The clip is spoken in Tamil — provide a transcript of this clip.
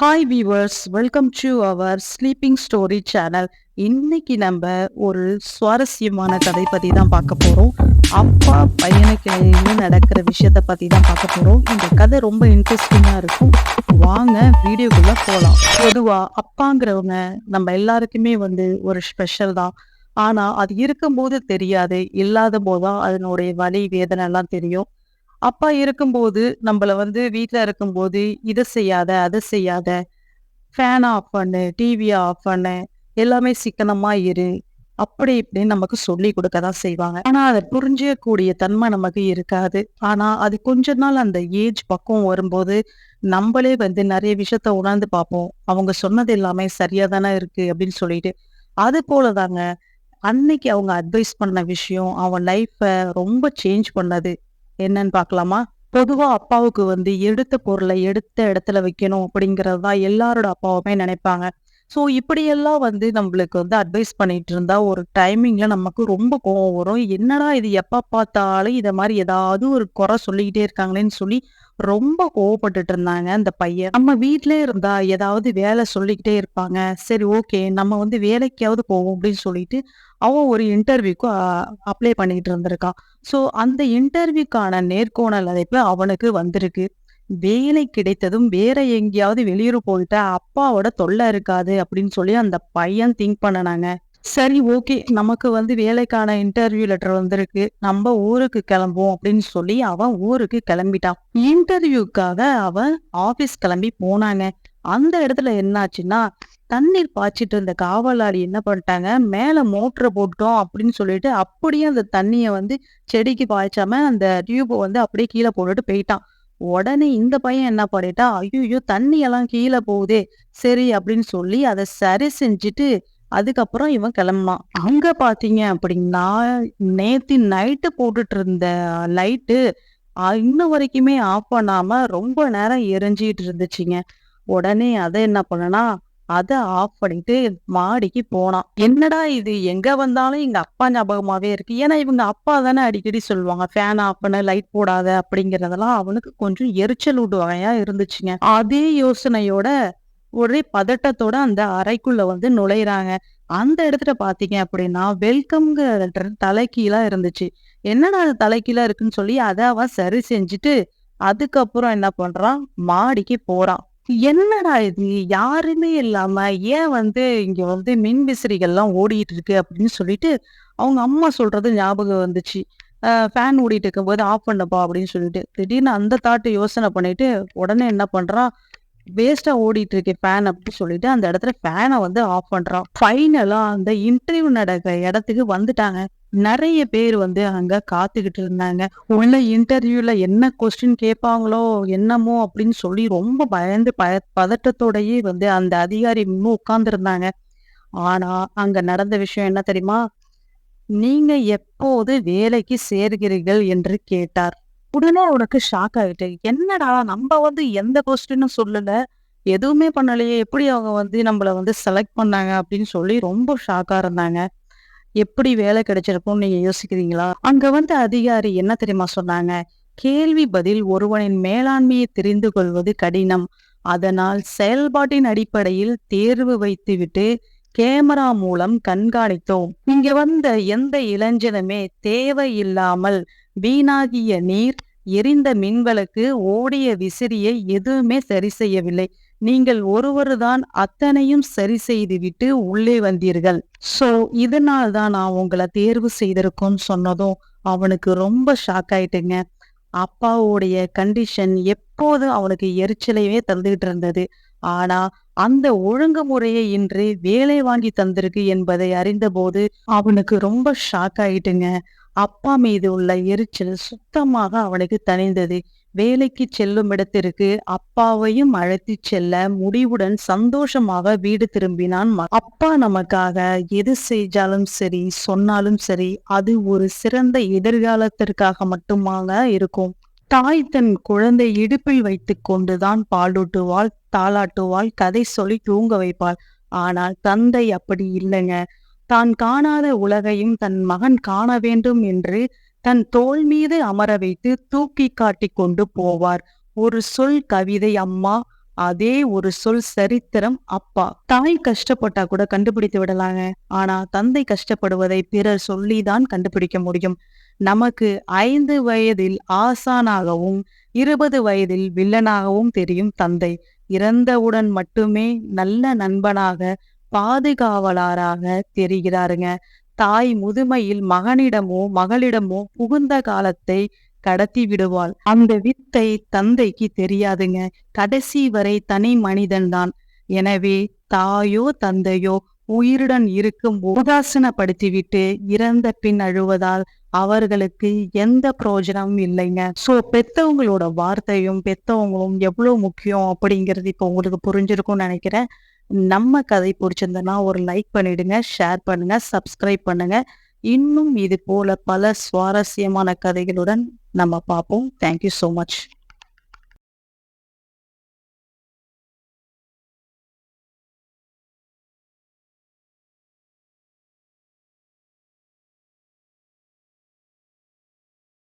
Hi viewers welcome to our sleeping story channel இன்னைக்கு நம்ம ஒரு சுவாரஸ்யமான கதை பற்றி தான் பார்க்க போகிறோம் அப்பா பையனுக்கு நடக்கிற விஷயத்த பற்றி தான் பார்க்க போகிறோம் இந்த கதை ரொம்ப இன்ட்ரெஸ்டிங்காக இருக்கும். வாங்க வீடியோக்குள்ளே போகலாம் பொதுவாக அப்பாங்கிறவங்க நம்ம எல்லாருக்குமே வந்து ஒரு ஸ்பெஷல் தான். ஆனால் அது இருக்கும்போது தெரியாது. இல்லாத போதுதான் அதனுடைய வலி வேதனை எல்லாம் தெரியும். அப்பா இருக்கும்போது நம்மள வந்து வீட்ல இருக்கும்போது இதை செய்யாத அதை செய்யாத ஃபேன் ஆஃப் பண்ணு டிவியை ஆஃப் பண்ணு எல்லாமே சிக்கனமா இரு அப்படி இப்படின்னு நமக்கு சொல்லி கொடுக்க தான் செய்வாங்க. ஆனா அதை புரிஞ்சிக்கக்கூடிய தன்மை நமக்கு இருக்காது. ஆனா அது கொஞ்ச நாள் அந்த ஏஜ் பக்கம் வரும்போது நம்மளே வந்து நிறைய விஷயத்த உணர்ந்து பார்ப்போம். அவங்க சொன்னது எல்லாமே சரியா தானே இருக்கு அப்படின்னு சொல்லிட்டு. அது போலதாங்க அன்னைக்கு அவங்க அட்வைஸ் பண்ண விஷயம் அவன் லைஃப்பை ரொம்ப சேஞ்ச் பண்ணது. என்னன்னு பார்க்கலாமா? பொதுவா அப்பாவுக்கு வந்து எடுத்த பொருளை எடுத்த இடத்துல வைக்கணும் அப்படிங்கறது தான் எல்லாரோட அப்பாவுமே நினைப்பாங்க. ஸோ இப்படியெல்லாம் வந்து நம்மளுக்கு வந்து அட்வைஸ் பண்ணிட்டு இருந்தா ஒரு டைமிங்ல நமக்கு ரொம்ப கோவம் வரும். என்னடா இது எப்ப பார்த்தாலும் இத மாதிரி ஏதாவது ஒரு குறை சொல்லிக்கிட்டே இருக்காங்களேன்னு சொல்லி ரொம்ப கோவப்பட்டுட்டு இருந்தாங்க அந்த பையன். நம்ம வீட்டிலே இருந்தா ஏதாவது வேலை சொல்லிக்கிட்டே இருப்பாங்க. சரி ஓகே நம்ம வந்து வேலைக்காவது போவோம் அப்படின்னு சொல்லிட்டு அவன் ஒரு இன்டர்வியூக்கு அப்ளை பண்ணிட்டு இருந்திருக்கான். ஸோ அந்த இன்டர்வியூக்கான நேர்கோணல் அழைப்பு அவனுக்கு வந்திருக்கு. வேலை கிடைத்ததும் வேற எங்கேயாவது வெளியூர் போயிட்டா அப்பாவோட தொல்லை இருக்காது அப்படின்னு சொல்லி அந்த பையன் திங்க் பண்ணனாங்க. சரி ஓகே நமக்கு வந்து வேலைக்கான இன்டர்வியூ லெட்டர் வந்திருக்கு. நம்ம ஊருக்கு கிளம்புவோம் அப்படின்னு சொல்லி அவன் ஊருக்கு கிளம்பிட்டான். இன்டர்வியூக்காக அவன் ஆபீஸ் கிளம்பி போனாங்க. அந்த இடத்துல என்னாச்சுன்னா தண்ணீர் பாய்ச்சிட்டு இருந்த காவலாளி என்ன பண்ணிட்டாங்க மேல மோட்டரை போட்டோம் அப்படின்னு சொல்லிட்டு அப்படியே அந்த தண்ணிய வந்து செடிக்கு பாய்ச்சாம அந்த டியூபை வந்து அப்படியே கீழே போட்டுட்டு போயிட்டான். உடனே இந்த பையன் என்ன பண்ணிட்டான் ஐயோ தண்ணி எல்லாம் கீழே போகுதே சரி அப்படின்னு சொல்லி அதை சரி செஞ்சுட்டு அதுக்கப்புறம் இவன் கிளம்பினான். அங்க பாத்தீங்க அப்படின்னா நேத்தி நைட்டு போட்டுட்டு இருந்த லைட்டு இன்ன வரைக்குமே ஆஃப் பண்ணாம ரொம்ப நேரம் எரிஞ்சிட்டு இருந்துச்சுங்க. உடனே அதை என்ன பண்ணனா அதை ஆஃப் பண்ணிட்டு மாடிக்கு போனான். என்னடா இது? எங்க வந்தாலும் எங்க அப்பா ஞாபகமாவே இருக்கு. ஏன்னா இவங்க அப்பா தானே அடிக்கடி சொல்லுவாங்க ஃபேன் ஆஃப் பண்ண லைட் போடாத அப்படிங்கறதெல்லாம் அவனுக்கு கொஞ்சம் எரிச்சல் விடுவாயா இருந்துச்சுங்க. அதே யோசனையோட ஒரே பதட்டத்தோட அந்த அறைக்குள்ள வந்து நுழையிறாங்க. அந்த இடத்துல பாத்தீங்க அப்படின்னா வெல்கம்ங்கிற தலைக்கீழா இருந்துச்சு. என்னடா அது தலைக்கீழா இருக்குன்னு சொல்லி அதை அவன் சரி செஞ்சுட்டு அதுக்கப்புறம் என்ன பண்றான்? மாடிக்கு போறான். என்னடா இது? யாருமே இல்லாம ஏன் வந்து இங்க வந்து மின் விசிறிகள்லாம் ஓடிட்டு இருக்கு அப்படின்னு சொல்லிட்டு அவங்க அம்மா சொல்றது ஞாபகம் வந்துச்சு. ஃபேன் ஓடிட்டு இருக்கும்போது ஆஃப் பண்ணப்பா அப்படின்னு சொல்லிட்டு. திடீர்னு அந்த தாட்டு யோசனை பண்ணிட்டு உடனே என்ன பண்றான் வேஸ்டா ஓடிட்டு இருக்கு ஃபேன் அப்படின்னு சொல்லிட்டு அந்த இடத்துல ஃபேனை வந்து ஆஃப் பண்றான் ஃபைனலா அந்த இன்டர்வியூ நடக்கிற இடத்துக்கு வந்துட்டாங்க. நிறைய பேர் வந்து அங்க காத்துக்கிட்டு இருந்தாங்க. உள்ள இன்டர்வியூல என்ன கொஸ்டின் கேட்பாங்களோ என்னமோ அப்படின்னு சொல்லி ரொம்ப பயந்து பய பதட்டத்தோடயே வந்து அந்த அதிகாரி இன்னும் உட்கார்ந்துருந்தாங்க. ஆனா அங்க நடந்த விஷயம் என்ன தெரியுமா? நீங்க எப்போது வேலைக்கு சேர்கிறீர்கள் என்று கேட்டார். உடனே உனக்கு ஷாக் ஆகிட்டு என்னடா நம்ம வந்து எந்த கொஸ்டினும் சொல்லல. எதுவுமே பண்ணலையே. எப்படி அவங்க வந்து நம்மள வந்து செலக்ட் பண்ணாங்க? அப்படின்னு சொல்லி ரொம்ப ஷாக்கா இருந்தாங்க. எப்படி வேலை கிடைச்சிருக்கும்னு நீங்க யோசிக்கிறீங்களா? அங்க வந்து அதிகாரி என்ன தெரியுமா சொன்னாங்க? கேள்வி பதில் ஒருவனின் மேலாண்மையை தெரிந்து கொள்வது கடினம். அதனால் செயல்பாட்டின் அடிப்படையில் தேர்வு வைத்துவிட்டு கேமரா மூலம் கண்காணித்தோம். இங்க வந்த எந்த இளைஞனுமே தேவையில்லாமல் வீணாகிய நீர் எரிந்த மின்வலுக்கு ஓடிய விசிறியை எதுவுமே சரி செய்யவில்லை. நீங்கள் ஒருவருதான் அத்தனையும் சரி செய்துவிட்டு உள்ளே வந்தீர்கள். சோ இதனால தான் நான் உங்களை தேர்வு செய்திருக்கோம்னு சொன்னதும் அவனுக்கு ரொம்ப ஷாக் ஆயிட்டுங்க. அப்பாவுடைய கண்டிஷன் எப்போதும் அவனுக்கு எரிச்சலையே தந்துகிட்டு இருந்தது. ஆனா அந்த ஒழுங்குமுறையை இன்று வேலை வாங்கி தந்திருக்கு என்பதை அறிந்தபோது அவனுக்கு ரொம்ப ஷாக் ஆயிட்டுங்க. அப்பா மீது உள்ள எரிச்சல் சுத்தமாக அவனுக்கு தணிந்தது. வேலைக்கு செல்லும் இடத்திற்கு அப்பாவையும் அழைத்து செல்ல முடிவுடன் சந்தோஷமாக வீடு திரும்பினான் அப்பா நமக்காக எது செஞ்சாலும் சரி சொன்னாலும் சரி அது ஒரு சிறந்த எதிர்காலத்திற்காக மட்டுமாக இருக்கும். தாய் தன் குழந்தை இடுப்பில் வைத்துக் கொண்டுதான் பாலூட்டுவாள் தாளாட்டுவாள் கதை சொல்லி தூங்க வைப்பாள். ஆனால் தந்தை அப்படி இல்லைங்க. தான் காணாத உலகையும் தன் மகன் காண வேண்டும் என்று தன் தோள் மீது அமர வைத்து தூக்கி காட்டி கொண்டு போவார். ஒரு சொல் கவிதை அம்மா அதே ஒரு சொல் சரித்திரம் அப்பா. தாய் கஷ்டப்பட்டா கூட கண்டுபிடித்து விடலாங்க. ஆனா தந்தை கஷ்டப்படுவதை பிறர் சொல்லிதான் கண்டுபிடிக்க முடியும். நமக்கு ஐந்து வயதில் ஆசானாகவும் இருபது வயதில் வில்லனாகவும் தெரியும் தந்தை. இறந்தவுடன் மட்டுமே நல்ல நண்பனாக பாதுகாவலராக தெரிகிறாருங்க. தாய் முதுமையில் மகனிடமோ மகளிடமோ புகுந்த காலத்தை கடத்தி விடுவாள். அந்த வித்தை தந்தைக்கு தெரியாதுங்க. கடைசி வரை தனி மனிதன்தான் எனவே தாயோ தந்தையோ உயிருடன் இருக்கும் உதாசனப்படுத்திவிட்டு இறந்த பின் அழுவதால் அவர்களுக்கு எந்த பிரயோஜனமும் இல்லைங்க. சோ பெத்தவங்களோட வார்த்தையும் பெத்தவங்களும் எவ்வளவு முக்கியம் அப்படிங்கிறது இப்போ உங்களுக்கு புரிஞ்சிருக்கும்னு நினைக்கிறேன். நம்ம கதை பிடிச்சிருந்தனா ஒரு லைக் பண்ணிடுங்க ஷேர் பண்ணுங்க சப்ஸ்கிரைப் பண்ணுங்க. இன்னும் இது போல பல சுவாரஸ்யமான கதைகளுடன் நம்ம பார்ப்போம். Thank you so much